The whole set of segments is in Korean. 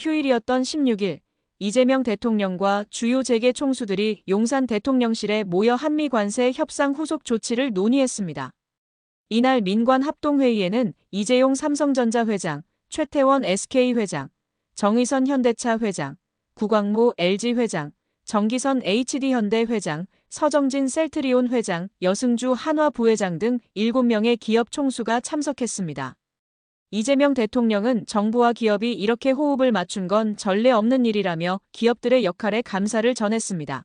휴일이었던 16일 이재명 대통령과 주요 재계 총수들이 용산 대통령실에 모여 한미 관세 협상 후속 조치를 논의했습니다. 이날 민관 합동회의에는 이재용 삼성전자 회장, 최태원 SK 회장, 정의선 현대차 회장, 구광모 LG 회장, 정기선 HD현대 회장, 서정진 셀트리온 회장, 여승주 한화 부회장 등 7명의 기업 총수가 참석했습니다. 이재명 대통령은 정부와 기업이 이렇게 호흡을 맞춘 건 전례 없는 일이라며 기업들의 역할에 감사를 전했습니다.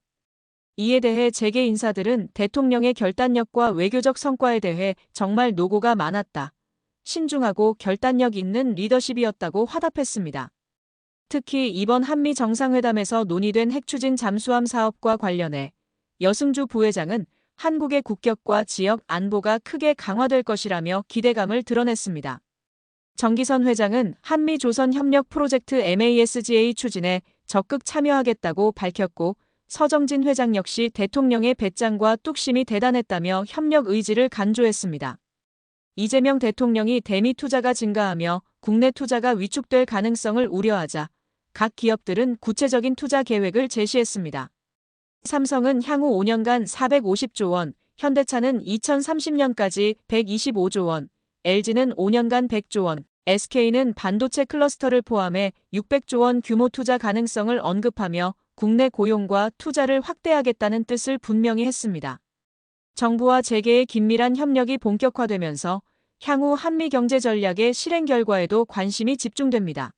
이에 대해 재계 인사들은 대통령의 결단력과 외교적 성과에 대해 정말 노고가 많았다. 신중하고 결단력 있는 리더십이었다고 화답했습니다. 특히 이번 한미 정상회담에서 논의된 핵추진 잠수함 사업과 관련해 여승주 부회장은 한국의 국격과 지역 안보가 크게 강화될 것이라며 기대감을 드러냈습니다. 정기선 회장은 한미 조선 협력 프로젝트 MASGA 추진에 적극 참여하겠다고 밝혔고 서정진 회장 역시 대통령의 배짱과 뚝심이 대단했다며 협력 의지를 간조했습니다. 이재명 대통령이 대미 투자가 증가하며 국내 투자가 위축될 가능성을 우려하자 각 기업들은 구체적인 투자 계획을 제시했습니다. 삼성은 향후 5년간 450조 원, 현대차는 2030년까지 125조 원, LG는 5년간 100조 원, SK는 반도체 클러스터를 포함해 600조 원 규모 투자 가능성을 언급하며 국내 고용과 투자를 확대하겠다는 뜻을 분명히 했습니다. 정부와 재계의 긴밀한 협력이 본격화되면서 향후 한미 경제 전략의 실행 결과에도 관심이 집중됩니다.